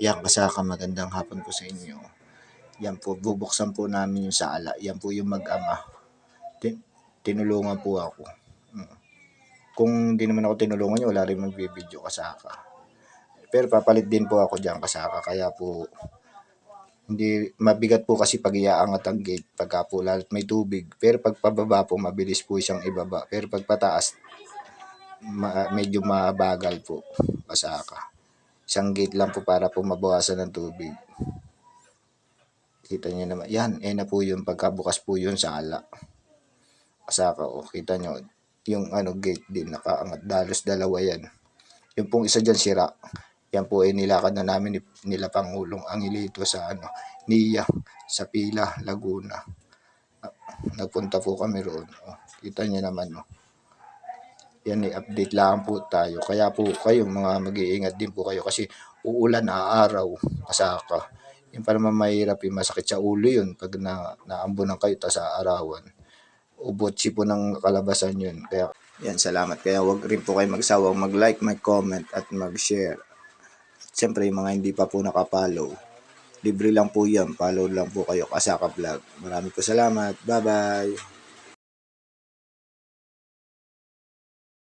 Yan, kasaka magandang hapon po sa inyo. Yan po, bubuksan po namin yung sala. Yan po yung mag-ama. Tin- tinulungan po ako. Mm. Kung di naman ako tinulungan nyo, wala rin magbibideo kasaka. Pero papalit din po ako dyan kasaka. Kaya po, hindi mabigat po kasi pag iaangat ang gate pagka po lalo't may tubig. Pero pag pababa po, mabilis po siyang ibaba. Pero pag pataas, ma- medyo mabagal po kasaka. Isang gate lang po para po mabawasan ng tubig. Kita niyo naman. Yan, eh na po yung pagkabukas po yun sa ala. Kasaka o, kita niyo. Yung ano, gate din nakaangat. Dalos dalawa yan. Yung pong isa dyan sira. Yan po ay nilakad na namin ni- nila Pangulong Angilito sa ano, Nia, sa Pila, Laguna. Ah, Nagpunta po kami roon. Oh, kita niyo naman. Oh. Yan eh, update lang po tayo. Kaya po kayo mga mag-iingat din po kayo kasi uulan na araw, kasaka. Yung pa naman mahirap yung masakit sa ulo yun pag na, naambunan kayo ta sa arawan. Ubotsi po ng kalabasan yun. Kaya yan, salamat. Kaya wag rin po kayo magsawang mag-like, mag-comment at mag-share. Siyempre, yung mga hindi pa po nakapollow, libre lang po yan. Follow lang po kayo, Kasaka Vlog. Maraming po salamat. Bye-bye.